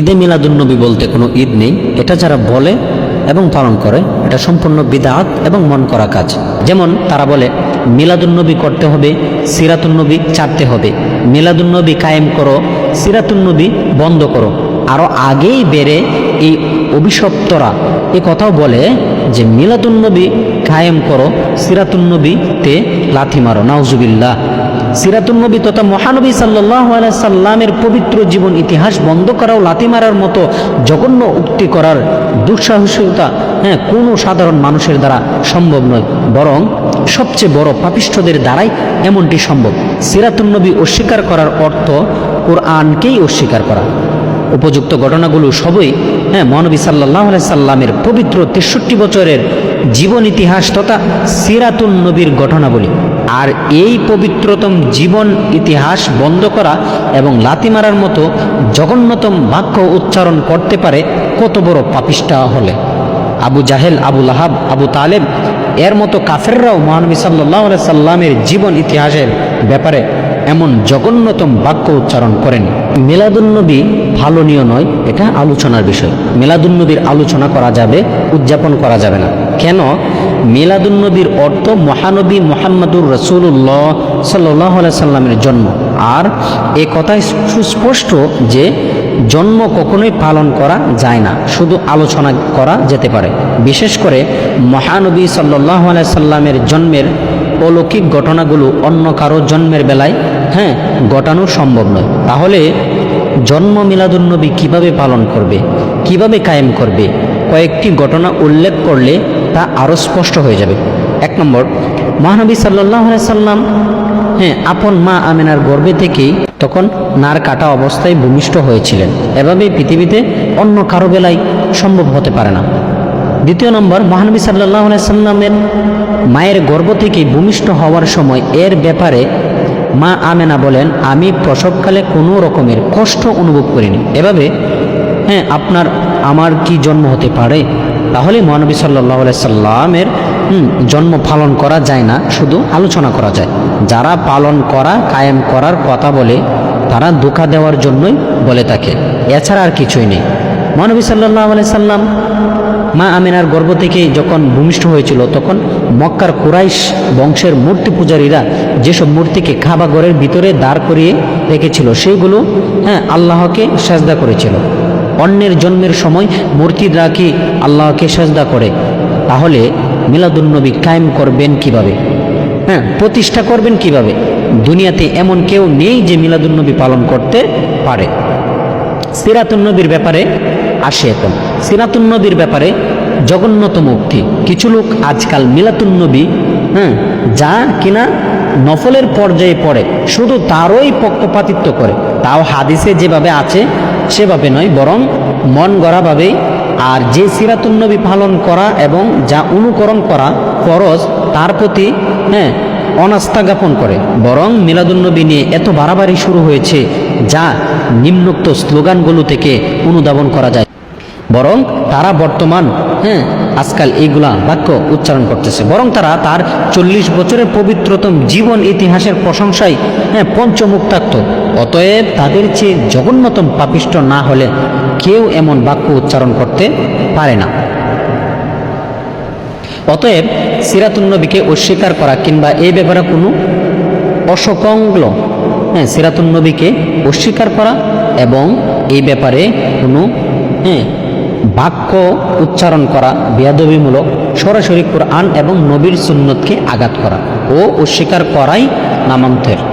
ঈদে মিলাদুন্নবী বলতে কোনো ঈদ নেই, এটা যারা বলে এবং পালন করে, এটা সম্পূর্ণ বিদাত এবং মন করা কাজ। যেমন তারা বলে, মিলাদুন্নবী করতে হবে, সিরাতুন্নবী চারতে হবে। মিলাদুন্নবী কায়েম করো, সিরাতুন্নবী বন্ধ করো। আরও আগেই বেড়ে এই অভিশপ্তরা এ কথাও বলে যে, মিলাদুন্নবী কায়েম করো, সিরাতুন্নবীতে লাথি মারো। নাউজুবিল্লাহ। সিরাতুন্নবী তথা মহানবী সাল্লাহ সাল্লামের পবিত্র জীবন ইতিহাস বন্ধ করাও লাথি মারার মতো জঘন্য উক্তি করার দুঃসাহসিকতা হ্যাঁ কোনো সাধারণ মানুষের দ্বারা সম্ভব নয়। বরং সবচেয়ে বড় পাপিষ্ঠদের দ্বারাই এমনটি সম্ভব। সিরাতুন্নবী অস্বীকার করার অর্থ কোরআনকেই অস্বীকার করা। উপযুক্ত ঘটনাগুলো সবই হ্যাঁ মহানবী সাল্লাহ সাল্লামের পবিত্র তেষট্টি বছরের জীবন ইতিহাস তথা সিরাতুন নবীর ঘটনাবলী। আর এই পবিত্রতম জীবন ইতিহাস বন্ধ করা এবং লাথি মারার মতো জঘন্যতম বাক্য উচ্চারণ করতে পারে কত বড় পাপিষ্টা হলে। আবু জাহেল, আবু লাহাব, আবু তালেব, এর মতো কাফেররাও মহানবী সাল্লাহ সাল্লামের জীবন ইতিহাসের ব্যাপারে এমন জঘন্যতম বাক্য উচ্চারণ করেন। মিলাদুন্নবী ফালনীয় নয়, এটা আলোচনার বিষয়। মিলাদুন্নবীর আলোচনা করা যাবে, উদযাপন করা যাবে না। কেন? মিলাদুন্নবীর অর্থ মহানবী মোহাম্মদুর রসুল্লাহ সাল্লাহ সাল্লামের জন্ম। আর এ কথাই সুস্পষ্ট যে জন্ম কখনোই পালন করা যায় না, শুধু আলোচনা করা যেতে পারে। বিশেষ করে মহানবী সাল্লাহ সাল্লামের জন্মের অলৌকিক ঘটনাগুলো অন্য কারও জন্মের বেলায় হ্যাঁ ঘটানো সম্ভব নয়। তাহলে জন্ম মিলাদুন্নবী কীভাবে পালন করবে, কীভাবে কায়েম করবে, কয়েকটি ঘটনা উল্লেখ করলে তা আরও স্পষ্ট হয়ে যাবে। এক নম্বর, মহানবী সাল্লাহ সাল্লাম হ্যাঁ আপন মা আমেনার গর্ভে থেকেই তখন নার কাটা অবস্থায় ভূমিষ্ঠ হয়েছিলেন। এভাবে পৃথিবীতে অন্য কারও বেলায় সম্ভব হতে পারে না। দ্বিতীয় নম্বর, মহানবী সাল্লাহ সাল্লামের মায়ের গর্ভ থেকে ভূমিষ্ঠ হওয়ার সময় এর ব্যাপারে মা আমেনা বলেন, আমি প্রসবকালে কোনো রকমের কষ্ট অনুভব করিনি। এভাবে হ্যাঁ আপনার, আমার কি জন্ম হতে পারে? তাহলে মহানবী সাল্লাহ সাল্লামের জন্ম পালন করা যায় না, শুধু আলোচনা করা যায়। যারা পালন করা, কায়েম করার কথা বলে, তারা ধোকা দেওয়ার জন্যই বলে থাকে। এছাড়া আর কিছুই নেই। মহানবী সাল্লাহ সাল্লাম মা আমিনার গর্ভ থেকে যখন ভূমিষ্ঠ হয়েছিল, তখন মক্কার কুরাইশ বংশের মূর্তি পূজারীরা যেসব মূর্তিকে খাবা ঘরের ভিতরে দাঁড় করিয়ে রেখেছিল সেইগুলো হ্যাঁ আল্লাহকে সাজদা করেছিল। অন্যের জন্মের সময় মূর্তিরা কি আল্লাহকে সাজদা করে। তাহলে মিলাদুন্নবী কায়েম করবেন কীভাবে? হ্যাঁ প্রতিষ্ঠা করবেন কীভাবে? দুনিয়াতে এমন কেউ নেই যে মিলাদুন্নবী পালন করতে পারে। সিরাতুন্নবীর ব্যাপারে আসে এখন। সিরাতুন্নবীর ব্যাপারে জঘন্যতম মুক্তি কিছু লোক আজকাল মিলাতুন্নবী হ্যাঁ যা কিনা নফলের পর্যায়ে পড়ে, শুধু তারই পক্ষপাতিত্ব করে। তাও হাদিসে যেভাবে আছে সেভাবে নয়, বরং মন গড়াভাবেই। আর যে সিরাতুন্নবী পালন করা এবং যা অনুকরণ করা ফরজ, তার প্রতি হ্যাঁ অনাস্থা জ্ঞাপন করে। বরং মিলাদুন্নবী নিয়ে এত বাড়াবাড়ি শুরু হয়েছে, যা নিম্নোক্ত স্লোগানগুলো থেকে অনুধাবন করা যায়। বরং তারা বর্তমান হ্যাঁ আজকাল এইগুলা বাক্য উচ্চারণ করতেছে। বরং তারা তার চল্লিশ বছরের পবিত্রতম জীবন ইতিহাসের প্রশংসায় হ্যাঁ পঞ্চমুক্তাক্ত অতএব তাদের চেয়ে জঘন্যতম পাপিষ্ট না হলে কেউ এমন বাক্য উচ্চারণ করতে পারে না। অতএব সিরাতুন্নবীকে অস্বীকার করা কিংবা এই ব্যাপারে কোনো অসকঙ্গল হ্যাঁ সিরাতুন্নবীকে অস্বীকার করা এবং এই ব্যাপারে কোনো হ্যাঁ বাক্য উচ্চারণ করা, বেয়াদবিমূলক, সরাসরি কোরআন এবং নবীর সুন্নতকে আঘাত করা। ও অস্বীকার করাই নামান্তের।